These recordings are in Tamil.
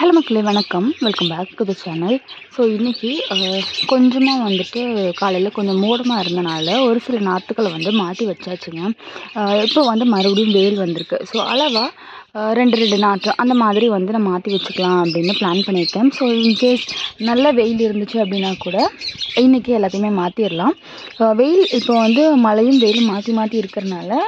ஹலோ மக்களே வணக்கம். Welcome back to the channel so இன்றைக்கி கொஞ்சமாக வந்துட்டு காலையில் கொஞ்சம் மூடமாக இருந்தனால ஒரு சில நாற்றுக்களை வந்து மாற்றி வச்சாச்சுங்க. இப்போ வந்து மறுபடியும் வெயில் வந்திருக்கு. ஸோ அளவாக ரெண்டு ரெண்டு நாற்று அந்த மாதிரி வந்து நான் மாற்றி வச்சுக்கலாம் அப்படின்னு பிளான் பண்ணியிருக்கேன். ஸோ இன்கேஸ் நல்ல வெயில் இருந்துச்சு அப்படின்னா கூட இன்றைக்கி எல்லாத்தையுமே மாற்றிடலாம் வெயில் இப்போ வந்து மழையும் வெயிலும் மாற்றி மாற்றி இருக்கிறனால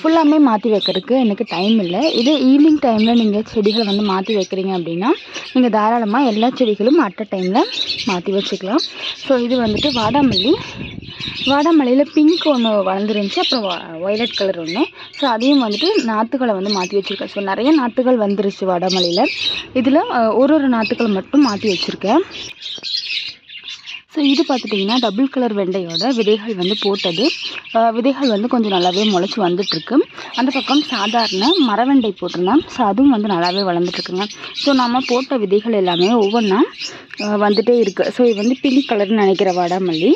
ஃபுல்லாமே மாற்றி வைக்கிறதுக்கு எனக்கு டைம் இல்லை. இதே ஈவினிங் டைமில் நீங்கள் செடிகளை வந்து மாற்றி வைக்கிறீங்க அப்படின்னா நீங்கள் தாராளமாக எல்லா செடிகளும் அட் அ டைமில் மாற்றி வச்சுக்கலாம். ஸோ இது வந்துட்டு வாடாமல்லி. வாடாமல்லியில் பிங்க் ஒன்று வளர்ந்துருந்துச்சு அப்புறம் ஒயலட் கலர் ஒன்று ஸோ அதையும் வந்துட்டு நாற்றுகளை வந்து மாற்றி வச்சுருக்கேன். ஸோ நிறைய நாற்றுகள் வந்துருச்சு வாடாமல்லியில். இதில் ஒரு ஒரு நாற்றுகளை மட்டும் மாற்றி வச்சுருக்கேன். ஸோ இது பார்த்துட்டிங்கன்னா டபுள் கலர் வெண்டையோட விதைகள் வந்து போட்டது. விதைகள் வந்து கொஞ்சம் நல்லாவே முளைச்சி வந்துட்டுருக்கு. அந்த பக்கம் சாதாரண மரவெண்டை போட்டிருந்தேன் ஸோ அதுவும் வந்து நல்லாவே வளர்ந்துட்டுருக்குங்க. ஸோ நம்ம போட்ட விதைகள் எல்லாமே ஒவ்வொன்றா வந்துகிட்டே இருக்குது ஸோ இது வந்து பிங்க் கலர்னு நினைக்கிற வாடாமல்லி.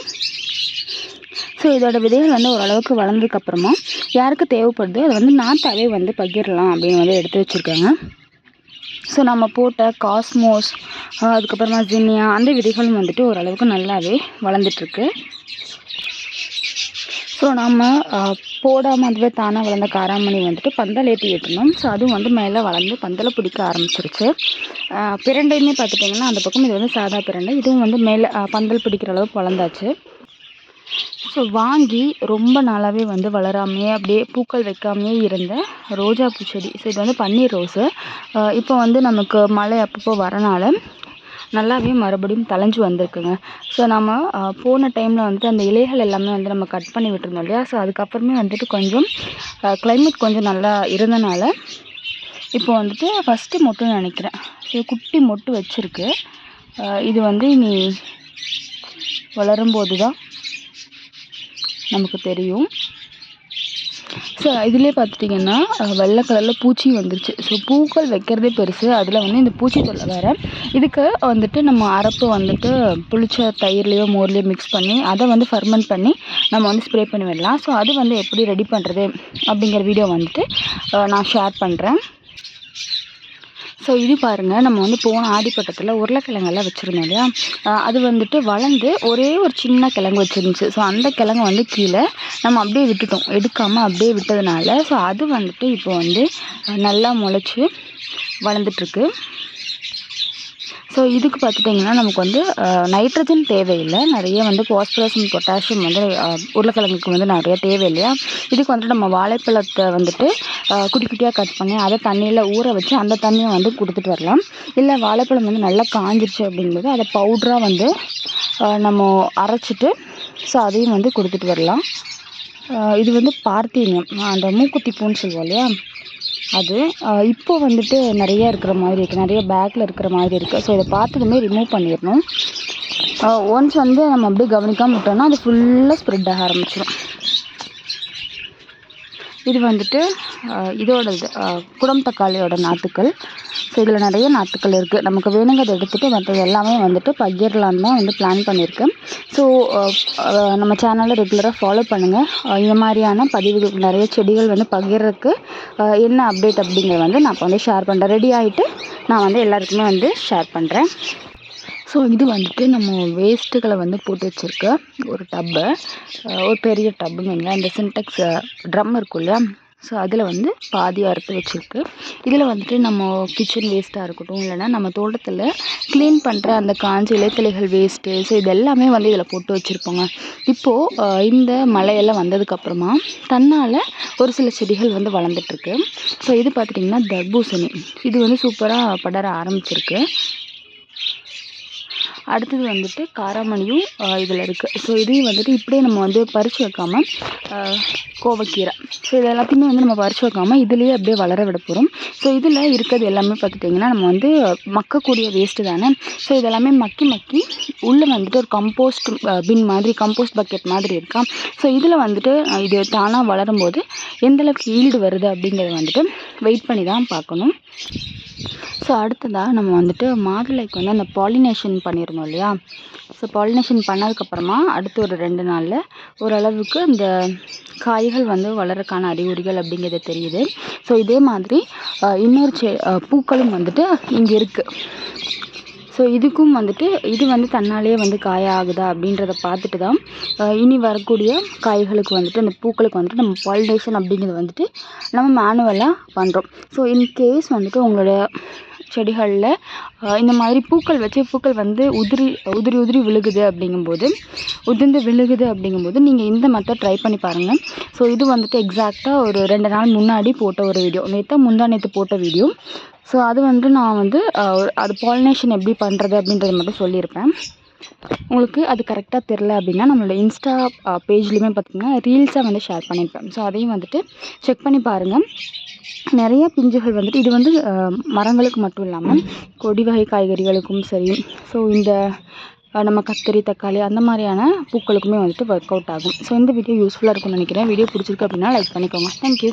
ஸோ இதோட விதைகள் வந்து ஓரளவுக்கு வளர்ந்ததுக்கப்புறமா யாருக்கு தேவைப்படுதோ அதை வந்து நாட்டாவே வந்து பகிரலாம் அப்படின்னு வந்து எடுத்து வச்சுருக்காங்க. ஸோ நம்ம போட்ட காஸ்மோஸ் அதுக்கப்புறமா ஜினியா அந்த விதைகளும் வந்துட்டு ஓரளவுக்கு நல்லாவே வளர்ந்துட்டுருக்கு. அப்புறம் நம்ம போடாமல் அதுவே தானாக வளர்ந்த காராமணி வந்துட்டு பந்தல் ஏற்றி ஏற்றணும் ஸோ அதுவும் வந்து மேலே வளர்ந்து பந்தலை பிடிக்க ஆரம்பிச்சிருச்சு. பிரண்டையுமே பார்த்துட்டிங்கன்னா அந்த பக்கம் இது வந்து சாதா பிரண்டை. இதுவும் வந்து மேலே பந்தல் பிடிக்கிற அளவுக்கு வளர்ந்தாச்சு. ஸோ வாங்கி ரொம்ப நாளாகவே வந்து வளராமையே அப்படியே பூக்கள் வைக்காமையே இருந்த ரோஜா பூச்செடி. ஸோ இது வந்து பன்னீர் ரோஸு. இப்போ வந்து நமக்கு மழை அப்பப்போ வரனால நல்லாவே மறுபடியும் தழைஞ்சு வந்திருக்குங்க. ஸோ நம்ம போன டைமில் வந்துட்டு அந்த இலைகள் எல்லாமே வந்து நம்ம கட் பண்ணி விட்டுருந்தோம் இல்லையா? ஸோ அதுக்கப்புறமே வந்துட்டு கொஞ்சம் கிளைமேட் கொஞ்சம் நல்லா இருந்தனால இப்போ வந்துட்டு ஃபஸ்ட்டு மொட்டுன்னு நினைக்கிறேன். ஸோ குட்டி மொட்டு வச்சுருக்கு. இது வந்து இனி வளரும்போது தான் நமக்கு தெரியும். ஸோ இதிலே பார்த்துட்டிங்கன்னா வெள்ளை கலரில் பூச்சி வந்துருச்சு. ஸோ பூக்கள் வைக்கிறதே பெருசு. அதில் வந்து இந்த பூச்சி தொல்லை வேறு. இதுக்கு வந்துட்டு நம்ம அரப்பு வந்துட்டு புளிச்ச தயிர்லேயோ மோர்லேயோ மிக்ஸ் பண்ணி அதை வந்து ஃபர்மெண்ட் பண்ணி நம்ம வந்து ஸ்ப்ரே பண்ணி விடலாம். ஸோ அது வந்து எப்படி ரெடி பண்ணுறது அப்படிங்கிற வீடியோ வந்துட்டு நான் ஷேர் பண்ணுறேன் ஸோ இது பாருங்கள் நம்ம வந்து போன ஆடிப்பட்டத்தில் உருளைக்கிழங்கெல்லாம் வச்சுருந்தோம் இல்லையா? அது வந்துட்டு வளர்ந்து ஒரே ஒரு சின்ன கிழங்கு வச்சுருந்துச்சு. ஸோ அந்த கிழங்கு வந்து கீழே நம்ம அப்படியே விட்டுட்டோம். எடுக்காமல் அப்படியே விட்டதுனால ஸோ அது வந்துட்டு இப்போ வந்து நல்லா முளைச்சி வளர்ந்துட்டுருக்கு. ஸோ இதுக்கு பார்த்துட்டிங்கன்னா நமக்கு வந்து நைட்ரஜன் தேவையில்லை. நிறைய வந்து பாஸ்பரஸும் பொட்டாசியம் வந்து உருளைக்கிழங்குக்கு வந்து நிறைய தேவை இல்லையா இதுக்கு வந்துட்டு நம்ம வாழைப்பழத்தை வந்துட்டு குட்டி குட்டியாக கட் பண்ணி அதை தண்ணியில் ஊற வச்சு அந்த தண்ணியை வந்து கொடுத்துட்டு வரலாம். இல்லை வாழைப்பழம் வந்து நல்லா காஞ்சிருச்சு அப்படிங்கும்போது அதை பவுட்ராக வந்து நம்ம அரைச்சிட்டு ஸோ அதையும் வந்து கொடுத்துட்டு வரலாம். இது வந்து பார்த்தீனியம். அந்த மூக்குத்தி பூன்னு சொல்லுவோம் இல்லையா? அது இப்போ வந்துட்டு நிறைய இருக்கிற மாதிரி இருக்குது நிறைய பேக்கில் இருக்கிற மாதிரி இருக்குது ஸோ இதை பார்த்ததுமே ரிமூவ் பண்ணிடணும். ஒன்ஸ் வந்து நம்ம அப்படியே கவனிக்காமல் விட்டோம்னா அது ஃபுல்லாக ஸ்ப்ரெட் ஆக ஆரம்பிச்சிடும் இது வந்துட்டு இதோட இது குடம் தக்காளியோட நாற்றுக்கள் ஸோ இதில் நிறைய நாற்றுக்கள் இருக்குது நமக்கு வேணுங்கிறத எடுத்துகிட்டு மற்றது எல்லாமே வந்துட்டு பகிரலான்னு தான் வந்து பிளான் பண்ணியிருக்கேன் ஸோ நம்ம சேனலை ரெகுலராக ஃபாலோ பண்ணுங்கள் இந்த மாதிரியான பதிவுகள் நிறைய செடிகள் வந்து பகிர்றதுக்கு என்ன அப்டேட் அப்படிங்கிறத வந்து நான் இப்போ வந்து ஷேர் பண்ணுறேன் ரெடி ஆகிட்டு நான் வந்து எல்லாருக்குமே வந்து ஷேர் பண்ணுறேன் ஸோ இது வந்துட்டு நம்ம வேஸ்ட்டுகளை வந்து போட்டு வச்சுருக்க ஒரு டப்பு ஒரு பெரிய டப்புங்களா இந்த சின்டெக்ஸ் ட்ரம் இருக்கும்ல ஸோ அதில் வந்து பாதி அறுத்து வச்சுருக்கு. இதில் வந்துட்டு நம்ம கிச்சன் வேஸ்ட்டாக இருக்கட்டும் இல்லைன்னா நம்ம தோட்டத்தில் க்ளீன் பண்ணுற அந்த காஞ்ச இலைத்தலைகள் வேஸ்ட்டு ஸோ இது எல்லாமே வந்து இதில் போட்டு வச்சுருப்போங்க. இப்போது இந்த மழையெல்லாம் வந்ததுக்கப்புறமா தன்னால் ஒரு சில செடிகள் வந்து வளர்ந்துட்டுருக்கு ஸோ இது பார்த்துட்டிங்கன்னா தர்பூசணி. இது வந்து சூப்பராக படர ஆரம்பிச்சிருக்கு. அடுத்தது வந்துட்டு காராமணியும் இதில் இருக்குது ஸோ இதையும் வந்துட்டு இப்படியே நம்ம வந்து பறித்து வைக்காமல் கோவக்கீரை. ஸோ இது எல்லாத்தையுமே வந்து நம்ம பறித்து வைக்காமல் இதுலேயே அப்படியே வளர விட போகிறோம் ஸோ இதில் இருக்கிறது எல்லாமே பார்த்துட்டிங்கன்னா நம்ம வந்து மக்கக்கூடிய வேஸ்ட்டு தானே. ஸோ இதெல்லாமே மக்கி மக்கி உள்ளே வந்துட்டு ஒரு கம்போஸ்ட் பின் மாதிரி கம்போஸ்ட் பக்கெட் மாதிரி இருக்கா? ஸோ இதில் வந்துட்டு இது தானாக வளரும்போது எந்தளவுக்கு ஈல்டு வருது அப்படிங்கிறத வந்துட்டு வெயிட் பண்ணி தான் பார்க்கணும். ஸோ அடுத்ததாக நம்ம வந்துட்டு மாதுளைக்கு வந்து அந்த பாலினேஷன் பண்ணியிருந்தோம் இல்லையா? ஸோ பாலினேஷன் பண்ணதுக்கப்புறமா அடுத்து ஒரு ரெண்டு நாளில் ஓரளவுக்கு அந்த காய்கள் வந்து வளரக்கான அறிகுறிகள் அப்படிங்கிறது தெரியுது. ஸோ இதே மாதிரி இன்னொரு செ பூக்களும் வந்துட்டு இங்கே இருக்குது ஸோ இதுக்கும் வந்துட்டு இது வந்து தன்னாலேயே வந்து காய ஆகுதா அப்படின்றத பார்த்துட்டு தான் இனி வரக்கூடிய காய்களுக்கு வந்துட்டு அந்த பூக்களுக்கு வந்துட்டு நம்ம பாலினேஷன் அப்படிங்கிறது வந்துட்டு நம்ம மேனுவலாக பண்ணுறோம் ஸோ இன்கேஸ் வந்துட்டு உங்களோட செடிகளில் இந்த மாதிரி பூக்கள் வச்சு பூக்கள் வந்து உதிரி உதிரி உதிரி விழுகுது அப்படிங்கும்போது உதிர்ந்து விழுகுது அப்படிங்கும்போது நீங்கள் இந்த மெத்தட் ட்ரை பண்ணி பாருங்கள் ஸோ இது வந்துட்டு எக்ஸாக்டாக ஒரு ரெண்டு நாள் முன்னாடி போட்ட ஒரு வீடியோ நேற்று முந்தா நேற்று போட்ட வீடியோ ஸோ அது வந்து நான் வந்து அது பாலினேஷன் எப்படி பண்ணுறது அப்படின்றத மட்டும் சொல்லியிருப்பேன். உங்களுக்கு அது கரெக்டாக தெரில அப்படின்னா நம்மளோட இன்ஸ்டா பேஜ்லேயுமே பார்த்தீங்கன்னா ரீல்ஸாக வந்து ஷேர் பண்ணியிருப்பேன் ஸோ அதையும் வந்துட்டு செக் பண்ணி பாருங்கள் நிறைய பிஞ்சுகள் வந்துட்டு இது வந்து மரங்களுக்கு மட்டும் இல்லாமல் கொடி வகை காய்கறிகளுக்கும் சரி ஸோ இந்த நம்ம கத்திரி தக்காளி அந்த மாதிரியான பூக்களுக்குமே வந்துட்டு ஒர்க் அவுட் ஆகும். ஸோ இந்த வீடியோ யூஸ்ஃபுல்லாக இருக்கும்னு நினைக்கிறேன். வீடியோ பிடிச்சிருக்கு அப்படின்னா லைக் பண்ணிக்கோங்க. தேங்க்யூ